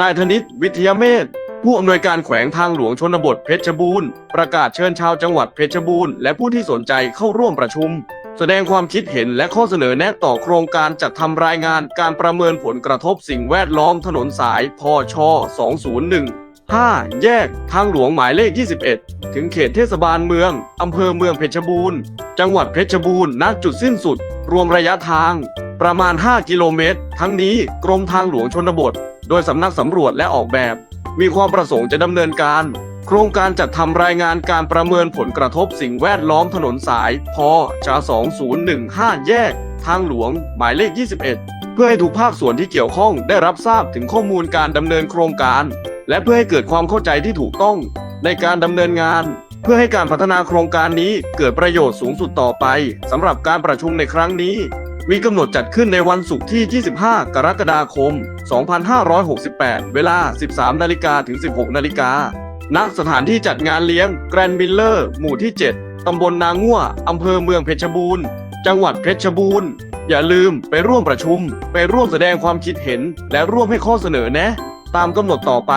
นายธนิตวิทยาเมธผู้อำนวยการแขวงทางหลวงชนบทเพชรบูรณ์ประกาศเชิญชาวจังหวัดเพชรบูรณ์และผู้ที่สนใจเข้าร่วมประชุม แสดงความคิดเห็นและข้อเสนอแนะต่อโครงการจัดทำรายงานการประเมินผลกระทบสิ่งแวดล้อมถนนสายพช 201 5 แยกทางหลวงหมายเลข 21 ถึงเขตเทศบาลเมือง อำเภอเมืองเพชรบูรณ์ จังหวัดเพชรบูรณ์ณจุดสิ้นสุด รวมระยะทาง ประมาณ 5 กิโลเมตร ทั้งนี้กรมทางหลวงชนบท โดยสำนักสำรวจและออกแบบ มีความประสงค์จะดำเนินการ โครงการจัดทำรายงานการประเมินผลกระทบสิ่งแวดล้อมถนนสาย พจ2015 แยก ทางหลวง หมายเลข 21 เพื่อให้ทุกภาคส่วนที่เกี่ยวข้องได้รับทราบถึงข้อมูลการดำเนินโครงการ และเพื่อให้เกิดความเข้าใจที่ถูกต้องในการดำเนินงาน เพื่อให้การพัฒนาโครงการนี้เกิดประโยชน์สูงสุดต่อไปสำหรับการประชุมในครั้งนี้ มีกำหนดจัดขึ้นในวันศุกร์ที่ 25 กรกฎาคม 2568 เวลา 13 นาฬิกาถึง 16 นาฬิกา ณ สถานที่จัดงานเลี้ยงแกรนด์มิลเลอร์ หมู่ที่ 7 ตำบลนาง่วอำเภอเมืองเพชรบูรณ์ จังหวัดเพชรบูรณ์ อย่าลืมไปร่วมประชุม ไปร่วมแสดงความคิดเห็น และร่วมให้ข้อเสนอแนะ ตามกำหนดต่อไป